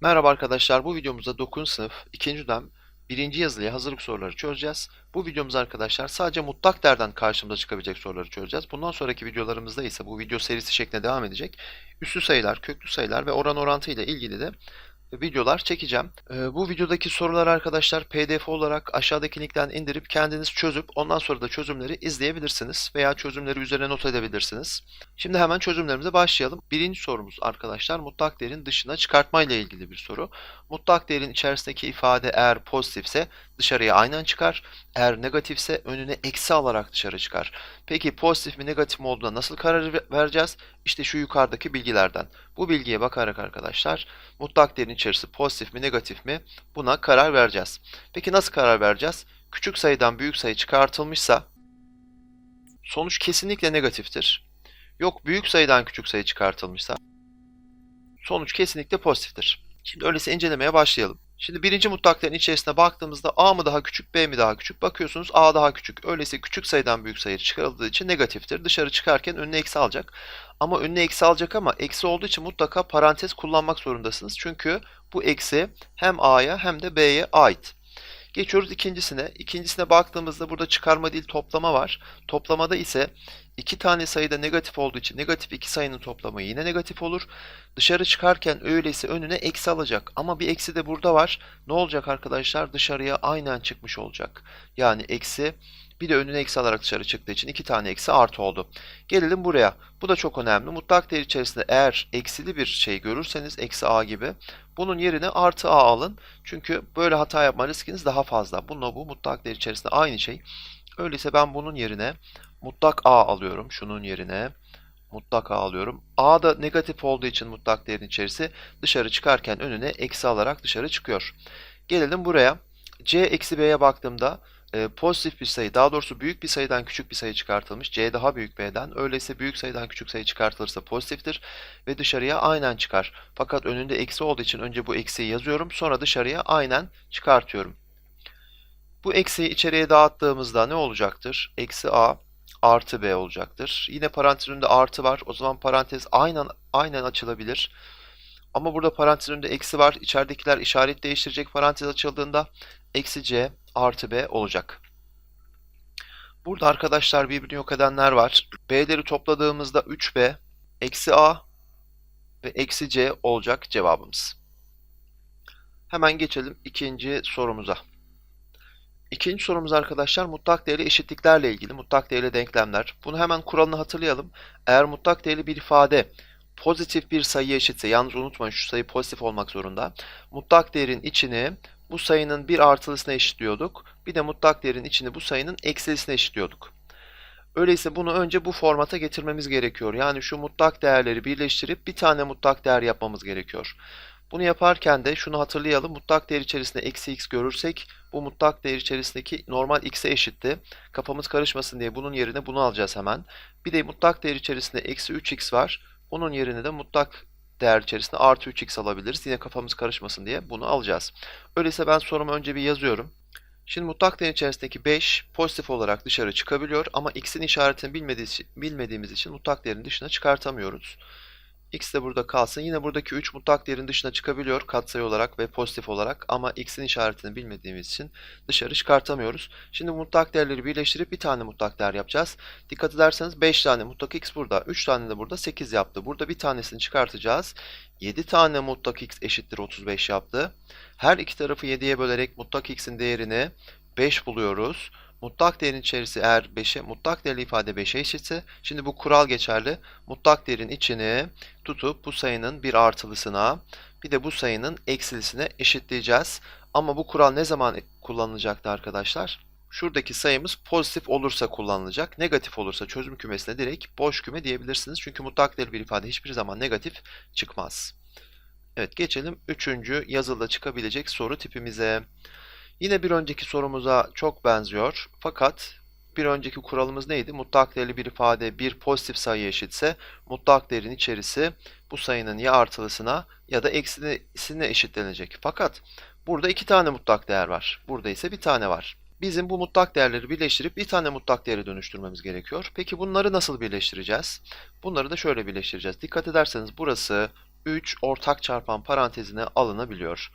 Merhaba arkadaşlar, bu videomuzda 9. sınıf 2. dönem 1. yazılıya hazırlık soruları çözeceğiz. Bu videomuz arkadaşlar sadece mutlak değerden karşımıza çıkabilecek soruları çözeceğiz. Bundan sonraki videolarımızda ise bu video serisi şeklinde devam edecek. Üslü sayılar, köklü sayılar ve oran orantı ile ilgili de videolar çekeceğim. Ee, bu videodaki sorular arkadaşlar pdf olarak aşağıdaki linkten indirip kendiniz çözüp ondan sonra da çözümleri izleyebilirsiniz veya çözümleri üzerine not edebilirsiniz. Şimdi hemen çözümlerimize başlayalım. Birinci sorumuz arkadaşlar mutlak değerin dışına çıkartma ile ilgili bir soru. Mutlak değerin içerisindeki ifade eğer pozitifse dışarıya aynen çıkar. Eğer negatifse önüne eksi alarak dışarı çıkar. Peki pozitif mi negatif mi olduğuna nasıl karar ver- vereceğiz? İşte şu yukarıdaki bilgilerden. Bu bilgiye bakarak arkadaşlar mutlak değerin içerisi pozitif mi negatif mi buna karar vereceğiz. Peki nasıl karar vereceğiz? Küçük sayıdan büyük sayı çıkartılmışsa sonuç kesinlikle negatiftir. Yok büyük sayıdan küçük sayı çıkartılmışsa sonuç kesinlikle pozitiftir. Şimdi öyleyse incelemeye başlayalım. Şimdi birinci mutlak değerin içerisine baktığımızda A mı daha küçük, B mi daha küçük? Bakıyorsunuz A daha küçük. Öyleyse küçük sayıdan büyük sayı çıkarıldığı için negatiftir. Dışarı çıkarken önüne eksi alacak. Ama önüne eksi alacak ama eksi olduğu için mutlaka parantez kullanmak zorundasınız. Çünkü bu eksi hem A'ya hem de B'ye ait. Geçiyoruz ikincisine. İkincisine baktığımızda burada çıkarma değil toplama var. Toplamada ise iki tane sayıda negatif olduğu için negatif iki sayının toplamı yine negatif olur. Dışarı çıkarken öyleyse önüne eksi alacak. Ama bir eksi de burada var. Ne olacak arkadaşlar? Dışarıya aynen çıkmış olacak. Yani eksi bir de önüne eksi alarak dışarı çıktığı için iki tane eksi artı oldu. Gelelim buraya. Bu da çok önemli. Mutlak değer içerisinde eğer eksili bir şey görürseniz eksi a gibi bunun yerine artı a alın. Çünkü böyle hata yapma riskiniz daha fazla. Bununla bu mutlak değer içerisinde aynı şey. Öyleyse ben bunun yerine mutlak a alıyorum. Şunun yerine mutlak a alıyorum. a da negatif olduğu için mutlak değerin içerisi dışarı çıkarken önüne eksi alarak dışarı çıkıyor. Gelelim buraya. c eksi b'ye baktığımda e, pozitif bir sayı, daha doğrusu büyük bir sayıdan küçük bir sayı çıkartılmış. C daha büyük B'den. Öyleyse büyük sayıdan küçük sayı çıkartılırsa pozitiftir ve dışarıya aynen çıkar. Fakat önünde eksi olduğu için önce bu eksiyi yazıyorum, sonra dışarıya aynen çıkartıyorum. Bu eksiyi içeriye dağıttığımızda ne olacaktır? Eksi A artı B olacaktır. Yine parantez önünde artı var. O zaman parantez aynen aynen açılabilir. Ama burada parantez önünde eksi var. İçeridekiler işaret değiştirecek parantez açıldığında eksi C artı B olacak. Burada arkadaşlar birbirini yok edenler var. B'leri topladığımızda 3B eksi A ve eksi C olacak cevabımız. Hemen geçelim ikinci sorumuza. İkinci sorumuz arkadaşlar mutlak değerli eşitliklerle ilgili. Mutlak değerli denklemler. Bunu hemen kuralını hatırlayalım. Eğer mutlak değerli bir ifade pozitif bir sayı eşitse, yalnız unutmayın şu sayı pozitif olmak zorunda. Mutlak değerin içini bu sayının bir artılısına eşitliyorduk. Bir de mutlak değerin içini bu sayının eksilisine eşitliyorduk. Öyleyse bunu önce bu formata getirmemiz gerekiyor. Yani şu mutlak değerleri birleştirip bir tane mutlak değer yapmamız gerekiyor. Bunu yaparken de şunu hatırlayalım. Mutlak değer içerisinde eksi x görürsek bu mutlak değer içerisindeki normal x'e eşitti. Kafamız karışmasın diye bunun yerine bunu alacağız hemen. Bir de mutlak değer içerisinde eksi 3x var. Bunun yerine de mutlak değer içerisinde artı 3x alabiliriz. Yine kafamız karışmasın diye bunu alacağız. Öyleyse ben sorumu önce bir yazıyorum. Şimdi mutlak değer içerisindeki 5 pozitif olarak dışarı çıkabiliyor ama x'in işaretini bilmediğimiz için mutlak değerin dışına çıkartamıyoruz. X de burada kalsın. Yine buradaki 3 mutlak değerin dışına çıkabiliyor katsayı olarak ve pozitif olarak ama x'in işaretini bilmediğimiz için dışarı çıkartamıyoruz. Şimdi mutlak değerleri birleştirip bir tane mutlak değer yapacağız. Dikkat ederseniz 5 tane mutlak x burada, 3 tane de burada 8 yaptı. Burada bir tanesini çıkartacağız. 7 tane mutlak x eşittir 35 yaptı. Her iki tarafı 7'ye bölerek mutlak x'in değerini 5 buluyoruz. Mutlak değerin içerisi eğer 5'e, mutlak değerli ifade 5'e eşitse, şimdi bu kural geçerli. Mutlak değerin içini tutup bu sayının bir artılısına, bir de bu sayının eksilisine eşitleyeceğiz. Ama bu kural ne zaman kullanılacaktı arkadaşlar? Şuradaki sayımız pozitif olursa kullanılacak. Negatif olursa çözüm kümesine direkt boş küme diyebilirsiniz. Çünkü mutlak değerli bir ifade hiçbir zaman negatif çıkmaz. Evet geçelim üçüncü yazılıda çıkabilecek soru tipimize. Yine bir önceki sorumuza çok benziyor. Fakat bir önceki kuralımız neydi? Mutlak değerli bir ifade bir pozitif sayı eşitse mutlak değerin içerisi bu sayının ya artılısına ya da eksilisine eşitlenecek. Fakat burada iki tane mutlak değer var. Burada ise bir tane var. Bizim bu mutlak değerleri birleştirip bir tane mutlak değere dönüştürmemiz gerekiyor. Peki bunları nasıl birleştireceğiz? Bunları da şöyle birleştireceğiz. Dikkat ederseniz burası 3 ortak çarpan parantezine alınabiliyor.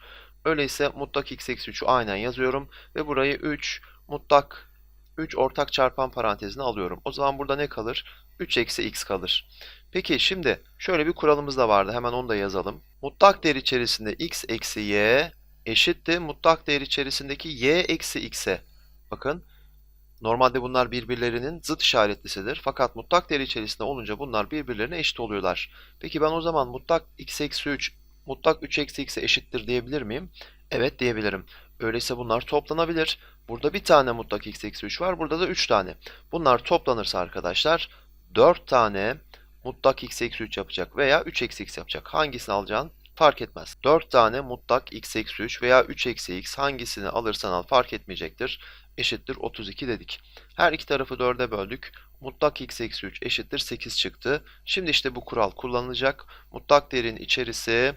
Öyleyse mutlak x eksi 3'ü aynen yazıyorum ve burayı 3 mutlak 3 ortak çarpan parantezine alıyorum. O zaman burada ne kalır? 3 eksi x kalır. Peki şimdi şöyle bir kuralımız da vardı. Hemen onu da yazalım. Mutlak değer içerisinde x eksi y eşittir mutlak değer içerisindeki y eksi x'e. Bakın normalde bunlar birbirlerinin zıt işaretlisidir. Fakat mutlak değer içerisinde olunca bunlar birbirlerine eşit oluyorlar. Peki ben o zaman mutlak x eksi 3 mutlak 3 eksi x'e eşittir diyebilir miyim? Evet diyebilirim. Öyleyse bunlar toplanabilir. Burada bir tane mutlak x eksi 3 var. Burada da 3 tane. Bunlar toplanırsa arkadaşlar 4 tane mutlak x eksi 3 yapacak veya 3 eksi x yapacak. Hangisini alacağın fark etmez. 4 tane mutlak x eksi 3 veya 3 eksi x hangisini alırsan al fark etmeyecektir. Eşittir 32 dedik. Her iki tarafı 4'e böldük. Mutlak x eksi 3 eşittir 8 çıktı. Şimdi işte bu kural kullanılacak. Mutlak değerin içerisi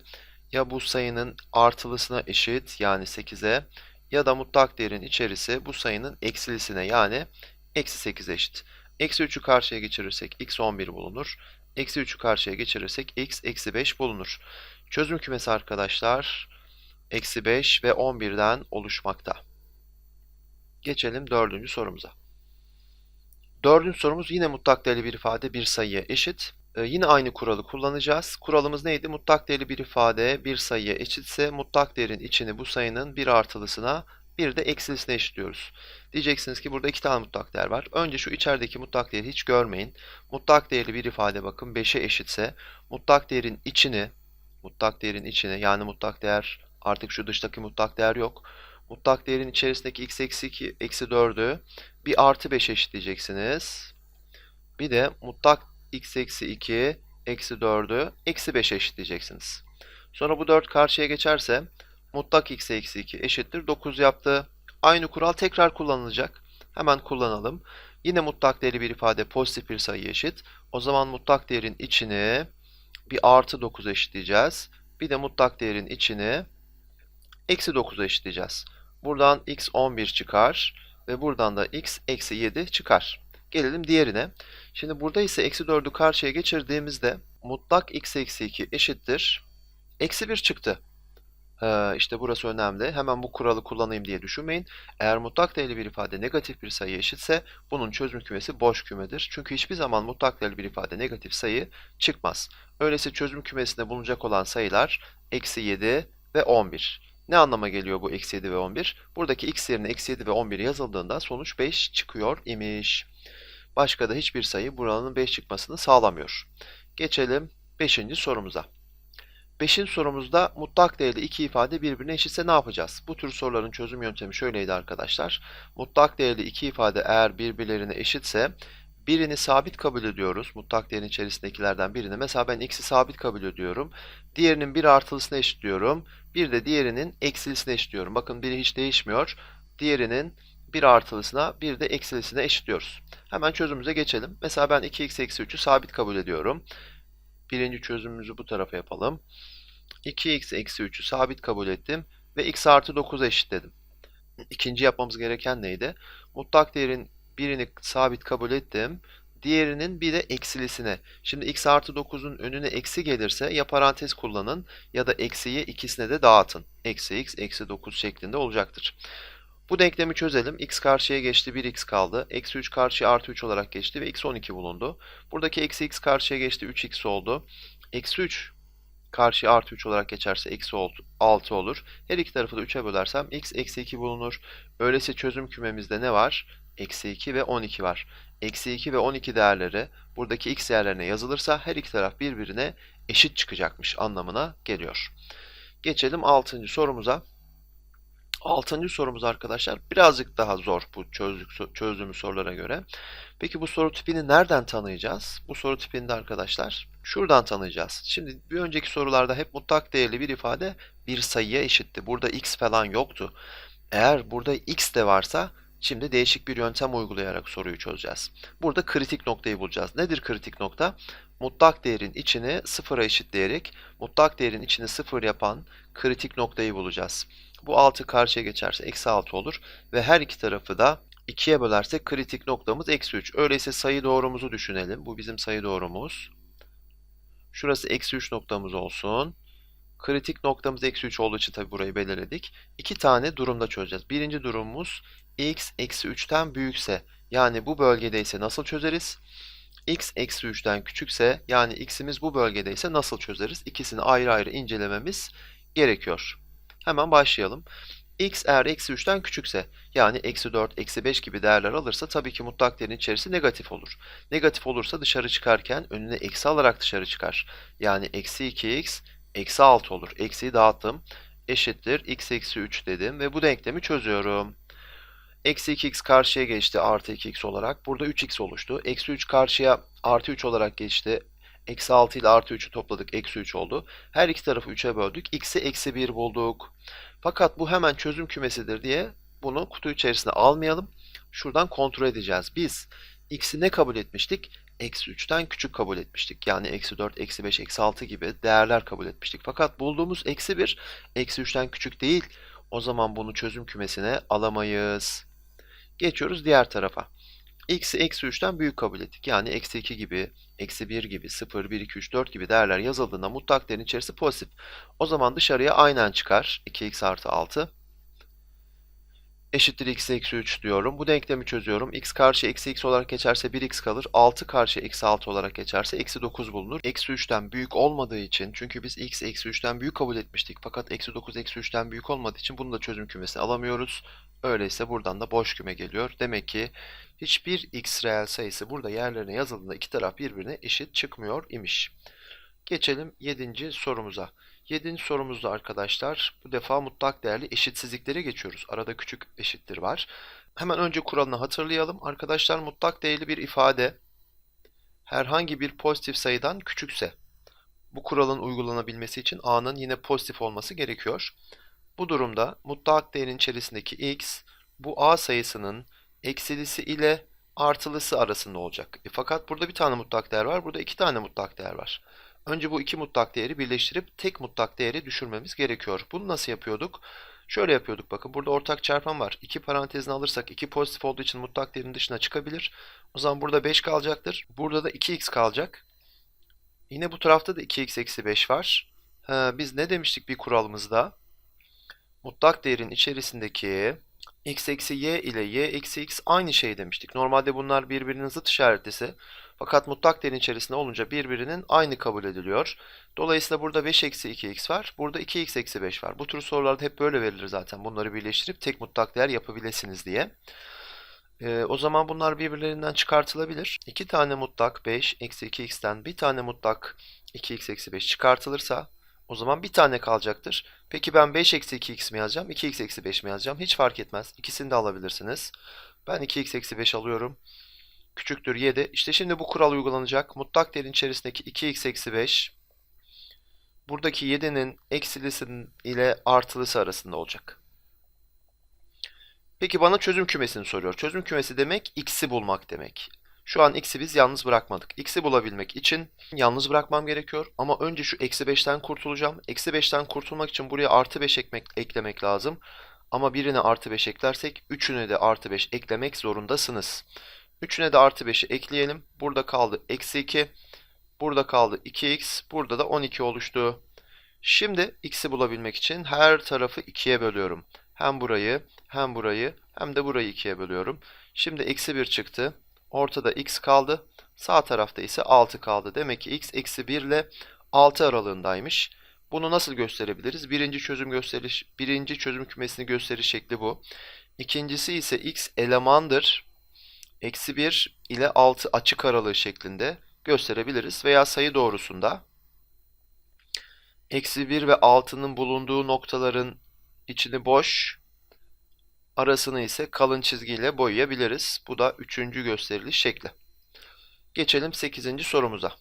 ya bu sayının artılısına eşit yani 8'e ya da mutlak değerin içerisi bu sayının eksilisine yani eksi 8'e eşit. Eksi 3'ü karşıya geçirirsek x 11 bulunur. Eksi 3'ü karşıya geçirirsek x eksi 5 bulunur. Çözüm kümesi arkadaşlar eksi 5 ve 11'den oluşmakta. Geçelim dördüncü sorumuza. Dördüncü sorumuz yine mutlak değerli bir ifade bir sayıya eşit. Ee, yine aynı kuralı kullanacağız. Kuralımız neydi? Mutlak değerli bir ifade bir sayıya eşitse mutlak değerin içini bu sayının bir artılısına bir de eksilisine eşitliyoruz. Diyeceksiniz ki burada iki tane mutlak değer var. Önce şu içerideki mutlak değeri hiç görmeyin. Mutlak değerli bir ifade bakın 5'e eşitse mutlak değerin içini mutlak değerin içini yani mutlak değer artık şu dıştaki mutlak değer yok. Mutlak değerin içerisindeki x eksi 2 eksi 4'ü bir artı 5 eşitleyeceksiniz. Bir de mutlak x eksi 2 eksi 4'ü eksi 5 eşitleyeceksiniz. Sonra bu 4 karşıya geçerse mutlak x eksi 2 eşittir 9 yaptı. Aynı kural tekrar kullanılacak. Hemen kullanalım. Yine mutlak değerli bir ifade pozitif bir sayı eşit. O zaman mutlak değerin içini bir artı 9 eşitleyeceğiz. Bir de mutlak değerin içini eksi 9 eşitleyeceğiz. Buradan x 11 çıkar ve buradan da x eksi 7 çıkar. Gelelim diğerine. Şimdi burada ise eksi 4'ü karşıya geçirdiğimizde mutlak x eksi 2 eşittir. Eksi 1 çıktı. Ee, işte burası önemli. Hemen bu kuralı kullanayım diye düşünmeyin. Eğer mutlak değerli bir ifade negatif bir sayı eşitse bunun çözüm kümesi boş kümedir. Çünkü hiçbir zaman mutlak değerli bir ifade negatif sayı çıkmaz. Öyleyse çözüm kümesinde bulunacak olan sayılar eksi 7 ve 11. Ne anlama geliyor bu eksi 7 ve 11? Buradaki x yerine eksi 7 ve 11 yazıldığında sonuç 5 çıkıyor imiş. Başka da hiçbir sayı buranın 5 çıkmasını sağlamıyor. Geçelim 5. sorumuza. 5. sorumuzda mutlak değerli iki ifade birbirine eşitse ne yapacağız? Bu tür soruların çözüm yöntemi şöyleydi arkadaşlar. Mutlak değerli iki ifade eğer birbirlerine eşitse birini sabit kabul ediyoruz. Mutlak değerin içerisindekilerden birini. Mesela ben x'i sabit kabul ediyorum. Diğerinin bir artılısına eşitliyorum. Bir de diğerinin eksilisine eşitliyorum. Bakın biri hiç değişmiyor. Diğerinin bir artılısına bir de eksilisine eşitliyoruz. Hemen çözümümüze geçelim. Mesela ben 2x eksi 3'ü sabit kabul ediyorum. Birinci çözümümüzü bu tarafa yapalım. 2x eksi 3'ü sabit kabul ettim ve x artı 9'a eşitledim. İkinci yapmamız gereken neydi? Mutlak değerin birini sabit kabul ettim. Diğerinin bir de eksilisine. Şimdi x artı 9'un önüne eksi gelirse ya parantez kullanın ya da eksiyi ikisine de dağıtın. Eksi x eksi 9 şeklinde olacaktır. Bu denklemi çözelim. x karşıya geçti, 1x kaldı. Eksi 3 karşıya artı 3 olarak geçti ve x 12 bulundu. Buradaki eksi x karşıya geçti, 3x oldu. Eksi 3 karşıya artı 3 olarak geçerse eksi 6 olur. Her iki tarafı da 3'e bölersem x eksi 2 bulunur. Öyleyse çözüm kümemizde ne var? Eksi 2 ve 12 var. Eksi 2 ve 12 değerleri buradaki x değerlerine yazılırsa her iki taraf birbirine eşit çıkacakmış anlamına geliyor. Geçelim 6. sorumuza. Altıncı sorumuz arkadaşlar birazcık daha zor bu çözdük, çözdüğümüz sorulara göre. Peki bu soru tipini nereden tanıyacağız? Bu soru tipini de arkadaşlar şuradan tanıyacağız. Şimdi bir önceki sorularda hep mutlak değerli bir ifade bir sayıya eşitti. Burada x falan yoktu. Eğer burada x de varsa şimdi değişik bir yöntem uygulayarak soruyu çözeceğiz. Burada kritik noktayı bulacağız. Nedir kritik nokta? Mutlak değerin içini sıfıra eşitleyerek mutlak değerin içini sıfır yapan kritik noktayı bulacağız. Bu 6 karşıya geçerse eksi 6 olur. Ve her iki tarafı da 2'ye bölersek kritik noktamız eksi 3. Öyleyse sayı doğrumuzu düşünelim. Bu bizim sayı doğrumuz. Şurası eksi 3 noktamız olsun. Kritik noktamız eksi 3 olduğu için tabi burayı belirledik. İki tane durumda çözeceğiz. Birinci durumumuz x eksi 3'ten büyükse yani bu bölgedeyse nasıl çözeriz? x eksi 3'ten küçükse yani x'imiz bu bölgedeyse nasıl çözeriz? İkisini ayrı ayrı incelememiz gerekiyor. Hemen başlayalım. x eğer eksi 3'ten küçükse yani eksi 4, eksi 5 gibi değerler alırsa tabii ki mutlak değerin içerisi negatif olur. Negatif olursa dışarı çıkarken önüne eksi alarak dışarı çıkar. Yani eksi 2x eksi 6 olur. Eksiyi dağıttım. Eşittir x eksi 3 dedim ve bu denklemi çözüyorum. Eksi 2x karşıya geçti artı 2x olarak. Burada 3x oluştu. Eksi 3 karşıya artı 3 olarak geçti. Eksi 6 ile artı 3'ü topladık. Eksi 3 oldu. Her iki tarafı 3'e böldük. x'i eksi 1 bulduk. Fakat bu hemen çözüm kümesidir diye bunu kutu içerisine almayalım. Şuradan kontrol edeceğiz. Biz x'i ne kabul etmiştik? Eksi 3'ten küçük kabul etmiştik. Yani eksi 4, eksi 5, eksi 6 gibi değerler kabul etmiştik. Fakat bulduğumuz eksi 1, eksi 3'ten küçük değil. O zaman bunu çözüm kümesine alamayız. Geçiyoruz diğer tarafa. x'i eksi 3'ten büyük kabul ettik. Yani eksi 2 gibi, eksi 1 gibi, 0, 1, 2, 3, 4 gibi değerler yazıldığında mutlak değerin içerisi pozitif. O zaman dışarıya aynen çıkar. 2x artı 6 eşittir x eksi 3 diyorum. Bu denklemi çözüyorum. x karşı eksi x olarak geçerse 1x kalır. 6 karşı eksi 6 olarak geçerse eksi 9 bulunur. Eksi 3'ten büyük olmadığı için çünkü biz x eksi 3'ten büyük kabul etmiştik. Fakat eksi 9 eksi 3'ten büyük olmadığı için bunu da çözüm kümesine alamıyoruz. Öyleyse buradan da boş küme geliyor. Demek ki hiçbir x reel sayısı burada yerlerine yazıldığında iki taraf birbirine eşit çıkmıyor imiş. Geçelim 7. sorumuza. 7. sorumuzda arkadaşlar bu defa mutlak değerli eşitsizliklere geçiyoruz. Arada küçük eşittir var. Hemen önce kuralını hatırlayalım. Arkadaşlar mutlak değerli bir ifade herhangi bir pozitif sayıdan küçükse bu kuralın uygulanabilmesi için a'nın yine pozitif olması gerekiyor. Bu durumda mutlak değerin içerisindeki x bu a sayısının eksilisi ile artılısı arasında olacak. E, fakat burada bir tane mutlak değer var, burada iki tane mutlak değer var. Önce bu iki mutlak değeri birleştirip tek mutlak değeri düşürmemiz gerekiyor. Bunu nasıl yapıyorduk? Şöyle yapıyorduk bakın burada ortak çarpan var. İki parantezini alırsak 2 pozitif olduğu için mutlak değerin dışına çıkabilir. O zaman burada 5 kalacaktır. Burada da 2x kalacak. Yine bu tarafta da 2x eksi 5 var. Ha, biz ne demiştik bir kuralımızda? Mutlak değerin içerisindeki x eksi y ile y eksi x aynı şey demiştik. Normalde bunlar birbirinin zıt işaretlisi. Fakat mutlak değerin içerisinde olunca birbirinin aynı kabul ediliyor. Dolayısıyla burada 5 eksi 2x var. Burada 2x eksi 5 var. Bu tür sorularda hep böyle verilir zaten. Bunları birleştirip tek mutlak değer yapabilirsiniz diye. Ee, o zaman bunlar birbirlerinden çıkartılabilir. 2 tane mutlak 5 eksi 2x'ten bir tane mutlak 2x eksi 5 çıkartılırsa o zaman bir tane kalacaktır. Peki ben 5 eksi 2x mi yazacağım? 2x eksi 5 mi yazacağım? Hiç fark etmez. İkisini de alabilirsiniz. Ben 2x eksi 5 alıyorum. Küçüktür 7. İşte şimdi bu kural uygulanacak. Mutlak değerin içerisindeki 2x eksi 5 buradaki 7'nin eksilisi ile artılısı arasında olacak. Peki bana çözüm kümesini soruyor. Çözüm kümesi demek x'i bulmak demek. Şu an x'i biz yalnız bırakmadık. x'i bulabilmek için yalnız bırakmam gerekiyor. Ama önce şu eksi 5'ten kurtulacağım. Eksi 5'ten kurtulmak için buraya artı 5 ekmek, eklemek lazım. Ama birine artı 5 eklersek üçüne de artı 5 eklemek zorundasınız. Üçüne de artı 5'i ekleyelim. Burada kaldı eksi 2. Burada kaldı 2x. Burada da 12 oluştu. Şimdi x'i bulabilmek için her tarafı 2'ye bölüyorum. Hem burayı hem burayı hem de burayı 2'ye bölüyorum. Şimdi eksi 1 çıktı. Ortada x kaldı. Sağ tarafta ise 6 kaldı. Demek ki x eksi 1 ile 6 aralığındaymış. Bunu nasıl gösterebiliriz? Birinci çözüm gösteriş, birinci çözüm kümesini gösteriş şekli bu. İkincisi ise x elemandır. Eksi 1 ile 6 açık aralığı şeklinde gösterebiliriz. Veya sayı doğrusunda eksi 1 ve 6'nın bulunduğu noktaların içini boş, Arasını ise kalın çizgiyle boyayabiliriz. Bu da üçüncü gösteriliş şekli. Geçelim 8. sorumuza.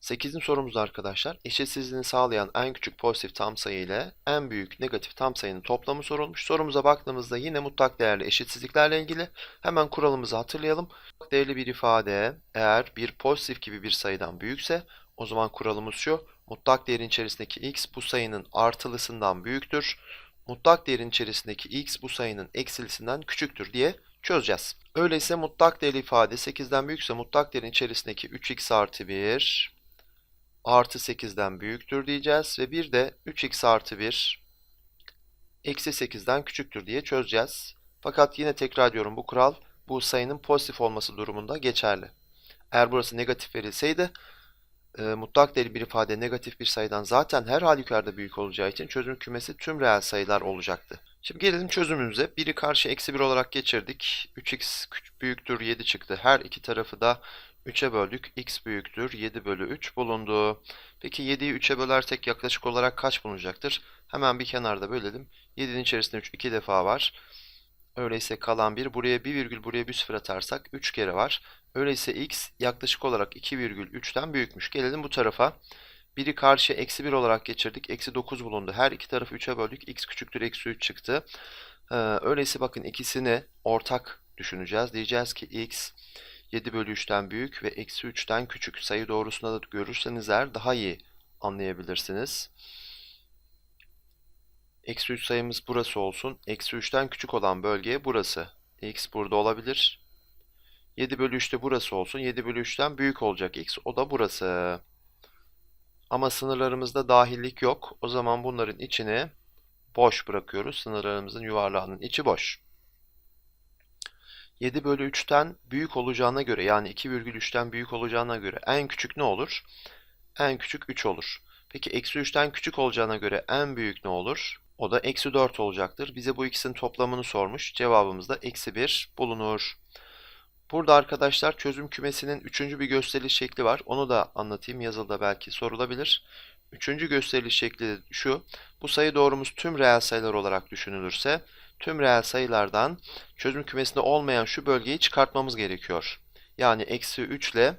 8. sorumuzda arkadaşlar eşitsizliğini sağlayan en küçük pozitif tam sayı ile en büyük negatif tam sayının toplamı sorulmuş. Sorumuza baktığımızda yine mutlak değerli eşitsizliklerle ilgili hemen kuralımızı hatırlayalım. Değerli bir ifade eğer bir pozitif gibi bir sayıdan büyükse o zaman kuralımız şu. Mutlak değerin içerisindeki x bu sayının artılısından büyüktür mutlak değerin içerisindeki x bu sayının eksilisinden küçüktür diye çözeceğiz. Öyleyse mutlak değerli ifade 8'den büyükse mutlak değerin içerisindeki 3x artı 1 artı 8'den büyüktür diyeceğiz ve bir de 3x artı 1 eksi 8'den küçüktür diye çözeceğiz. Fakat yine tekrar ediyorum bu kural bu sayının pozitif olması durumunda geçerli. Eğer burası negatif verilseydi e, mutlak değerli bir ifade negatif bir sayıdan zaten her halükarda büyük olacağı için çözüm kümesi tüm reel sayılar olacaktı. Şimdi gelelim çözümümüze. 1'i karşı eksi 1 olarak geçirdik. 3x küçük büyüktür 7 çıktı. Her iki tarafı da 3'e böldük. x büyüktür 7 bölü 3 bulundu. Peki 7'yi 3'e bölersek yaklaşık olarak kaç bulunacaktır? Hemen bir kenarda bölelim. 7'nin içerisinde 3 2 defa var. Öyleyse kalan 1. Buraya 1 virgül buraya 1 sıfır atarsak 3 kere var. Öyleyse x yaklaşık olarak 2,3'ten büyükmüş. Gelelim bu tarafa. 1'i karşıya eksi 1 olarak geçirdik. Eksi 9 bulundu. Her iki tarafı 3'e böldük. x küçüktür eksi 3 çıktı. Ee, öyleyse bakın ikisini ortak düşüneceğiz. Diyeceğiz ki x 7 bölü 3'ten büyük ve eksi 3'ten küçük. Sayı doğrusunda da görürseniz eğer daha iyi anlayabilirsiniz. Eksi 3 sayımız burası olsun. Eksi 3'ten küçük olan bölge burası. x burada olabilir. 7 bölü 3 de burası olsun. 7 bölü 3'ten büyük olacak x. O da burası. Ama sınırlarımızda dahillik yok. O zaman bunların içini boş bırakıyoruz. Sınırlarımızın yuvarlağının içi boş. 7 bölü 3'ten büyük olacağına göre yani 2,3'ten büyük olacağına göre en küçük ne olur? En küçük 3 olur. Peki eksi 3'ten küçük olacağına göre en büyük ne olur? O da eksi 4 olacaktır. Bize bu ikisinin toplamını sormuş. Cevabımız da eksi 1 bulunur. Burada arkadaşlar çözüm kümesinin üçüncü bir gösteriş şekli var. Onu da anlatayım. Yazılıda belki sorulabilir. Üçüncü gösteriş şekli şu. Bu sayı doğrumuz tüm reel sayılar olarak düşünülürse tüm reel sayılardan çözüm kümesinde olmayan şu bölgeyi çıkartmamız gerekiyor. Yani eksi 3 ile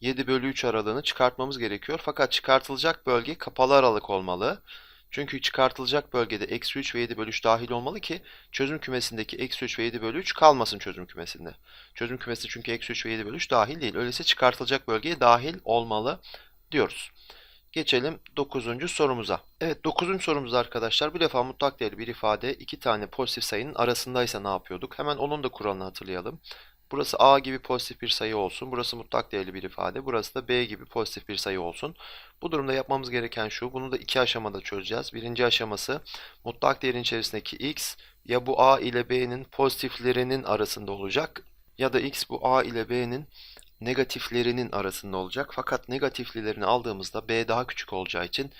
7 bölü 3 aralığını çıkartmamız gerekiyor. Fakat çıkartılacak bölge kapalı aralık olmalı. Çünkü çıkartılacak bölgede eksi 3 ve 7 bölü 3 dahil olmalı ki çözüm kümesindeki eksi 3 ve 7 bölü 3 kalmasın çözüm kümesinde. Çözüm kümesi çünkü eksi 3 ve 7 bölü 3 dahil değil. Öyleyse çıkartılacak bölgeye dahil olmalı diyoruz. Geçelim 9. sorumuza. Evet 9. sorumuzda arkadaşlar bu defa mutlak değerli bir ifade iki tane pozitif sayının arasındaysa ne yapıyorduk? Hemen onun da kuralını hatırlayalım. Burası a gibi pozitif bir sayı olsun. Burası mutlak değerli bir ifade. Burası da b gibi pozitif bir sayı olsun. Bu durumda yapmamız gereken şu. Bunu da iki aşamada çözeceğiz. Birinci aşaması mutlak değerin içerisindeki x ya bu a ile b'nin pozitiflerinin arasında olacak ya da x bu a ile b'nin negatiflerinin arasında olacak. Fakat negatiflilerini aldığımızda b daha küçük olacağı için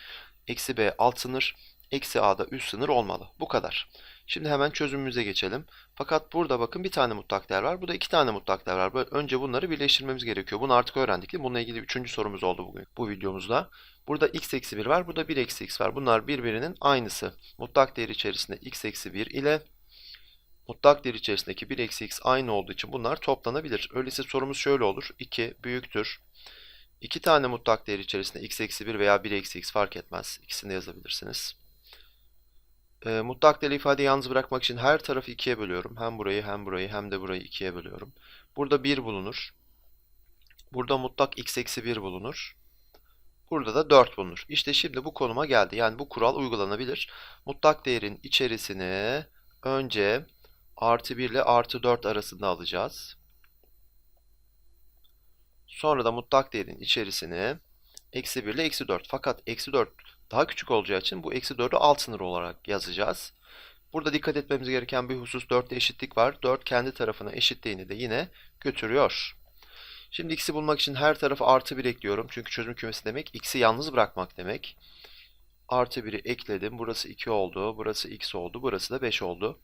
eksi b alt sınır, eksi a da üst sınır olmalı. Bu kadar. Şimdi hemen çözümümüze geçelim. Fakat burada bakın bir tane mutlak değer var. Burada iki tane mutlak değer var. Böyle önce bunları birleştirmemiz gerekiyor. Bunu artık öğrendik değil mi? Bununla ilgili üçüncü sorumuz oldu bugün bu videomuzda. Burada x eksi 1 var. Burada 1 eksi x var. Bunlar birbirinin aynısı. Mutlak değer içerisinde x eksi 1 ile mutlak değer içerisindeki 1 eksi x aynı olduğu için bunlar toplanabilir. Öyleyse sorumuz şöyle olur. 2 büyüktür. 2 tane mutlak değer içerisinde x eksi 1 veya 1 eksi x fark etmez. İkisini de yazabilirsiniz. E, mutlak değerli ifadeyi yalnız bırakmak için her tarafı ikiye bölüyorum. Hem burayı hem burayı hem de burayı ikiye bölüyorum. Burada 1 bulunur. Burada mutlak x eksi 1 bulunur. Burada da 4 bulunur. İşte şimdi bu konuma geldi. Yani bu kural uygulanabilir. Mutlak değerin içerisine önce artı 1 ile artı 4 arasında alacağız. Sonra da mutlak değerin içerisine eksi 1 ile eksi 4. Fakat eksi 4 daha küçük olacağı için bu eksi 4'ü alt sınır olarak yazacağız. Burada dikkat etmemiz gereken bir husus 4'te eşitlik var. 4 kendi tarafına eşitliğini de yine götürüyor. Şimdi x'i bulmak için her tarafı artı 1 ekliyorum. Çünkü çözüm kümesi demek x'i yalnız bırakmak demek. Artı 1'i ekledim. Burası 2 oldu. Burası x oldu. Burası da 5 oldu.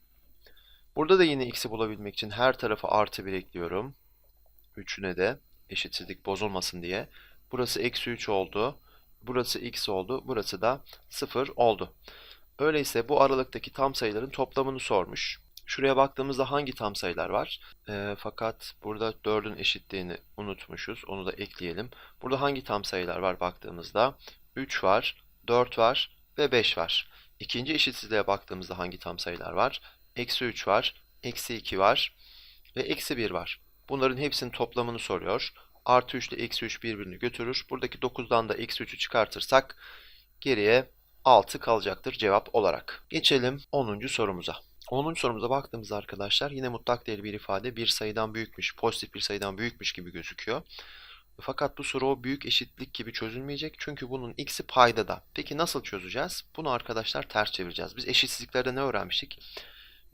Burada da yine x'i bulabilmek için her tarafı artı 1 ekliyorum. Üçüne de eşitsizlik bozulmasın diye. Burası eksi 3 oldu. Burası x oldu. Burası da 0 oldu. Öyleyse bu aralıktaki tam sayıların toplamını sormuş. Şuraya baktığımızda hangi tam sayılar var? E, fakat burada 4'ün eşitliğini unutmuşuz. Onu da ekleyelim. Burada hangi tam sayılar var baktığımızda? 3 var, 4 var ve 5 var. İkinci eşitsizliğe baktığımızda hangi tam sayılar var? Eksi 3 var, eksi 2 var ve eksi 1 var. Bunların hepsinin toplamını soruyor. Artı 3 ile eksi 3 birbirini götürür. Buradaki 9'dan da eksi 3'ü çıkartırsak geriye 6 kalacaktır cevap olarak. Geçelim 10. sorumuza. 10. sorumuza baktığımızda arkadaşlar yine mutlak değerli bir ifade bir sayıdan büyükmüş, pozitif bir sayıdan büyükmüş gibi gözüküyor. Fakat bu soru o büyük eşitlik gibi çözülmeyecek çünkü bunun x'i paydada. Peki nasıl çözeceğiz? Bunu arkadaşlar ters çevireceğiz. Biz eşitsizliklerde ne öğrenmiştik?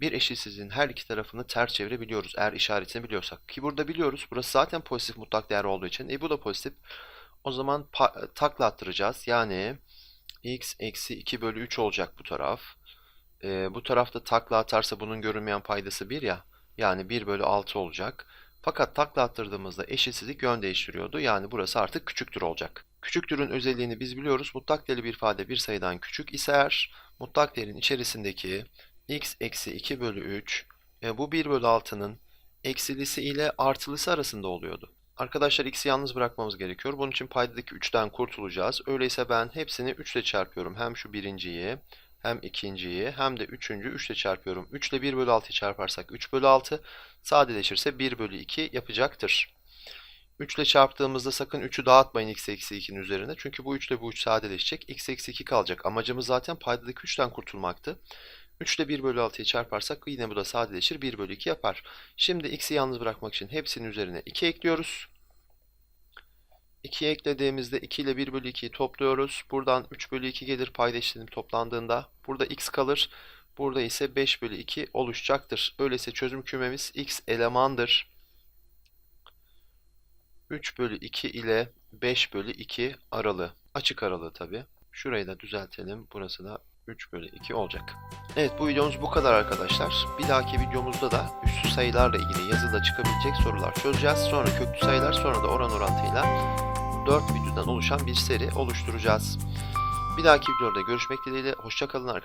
Bir eşitsizliğin her iki tarafını ters çevirebiliyoruz eğer işaretini biliyorsak. Ki burada biliyoruz. Burası zaten pozitif mutlak değer olduğu için. E bu da pozitif. O zaman takla attıracağız. Yani x eksi 2 bölü 3 olacak bu taraf. Ee, bu tarafta takla atarsa bunun görünmeyen paydası 1 ya. Yani 1 bölü 6 olacak. Fakat takla attırdığımızda eşitsizlik yön değiştiriyordu. Yani burası artık küçüktür olacak. Küçüktürün özelliğini biz biliyoruz. Mutlak değerli bir ifade bir sayıdan küçük ise eğer mutlak değerin içerisindeki x eksi 2 bölü 3 e, bu 1 bölü 6'nın eksilisi ile artılısı arasında oluyordu. Arkadaşlar x'i yalnız bırakmamız gerekiyor. Bunun için paydadaki 3'ten kurtulacağız. Öyleyse ben hepsini 3 ile çarpıyorum. Hem şu birinciyi hem ikinciyi hem de üçüncü 3 ile çarpıyorum. 3 ile 1 bölü 6'yı çarparsak 3 bölü 6 sadeleşirse 1 bölü 2 yapacaktır. 3 ile çarptığımızda sakın 3'ü dağıtmayın x eksi 2'nin üzerine. Çünkü bu 3 ile bu 3 sadeleşecek. x eksi 2 kalacak. Amacımız zaten paydadaki 3'ten kurtulmaktı. 3 ile 1 bölü 6'yı çarparsak yine bu da sadeleşir. 1 bölü 2 yapar. Şimdi x'i yalnız bırakmak için hepsinin üzerine 2 ekliyoruz. 2 eklediğimizde 2 ile 1 bölü 2'yi topluyoruz. Buradan 3 bölü 2 gelir payda işlemi toplandığında. Burada x kalır. Burada ise 5 bölü 2 oluşacaktır. Öyleyse çözüm kümemiz x elemandır. 3 bölü 2 ile 5 bölü 2 aralığı. Açık aralığı tabi. Şurayı da düzeltelim. Burası da 3 bölü 2 olacak. Evet bu videomuz bu kadar arkadaşlar. Bir dahaki videomuzda da üssü sayılarla ilgili yazıda çıkabilecek sorular çözeceğiz. Sonra köklü sayılar sonra da oran orantıyla 4 videodan oluşan bir seri oluşturacağız. Bir dahaki videoda görüşmek dileğiyle. Hoşçakalın arkadaşlar.